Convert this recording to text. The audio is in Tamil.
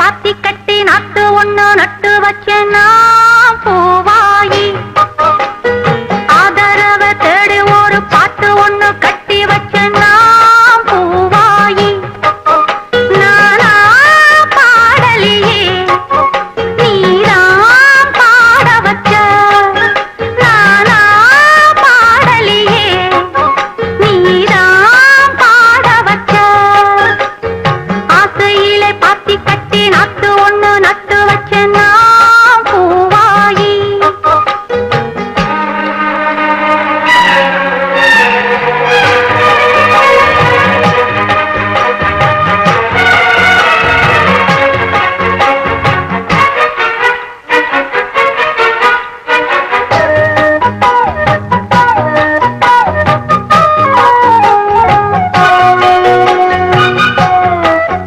பாத்தி கட்டி நாட்டு ஒண்ணு நட்டு வச்சேன்னா பூவாயி. ஆதரவ தேடி ஒரு பாட்டு ஒண்ணு கட்டி வச்சேன்னா பூவாயி. நானா பாடலியே நீராம் பாட வச்ச. நானா பாடலியே நீராம் பாட வச்ச. ஆசையிலே பாத்தி கட்டி பத்து ஒண்ணு நட்டு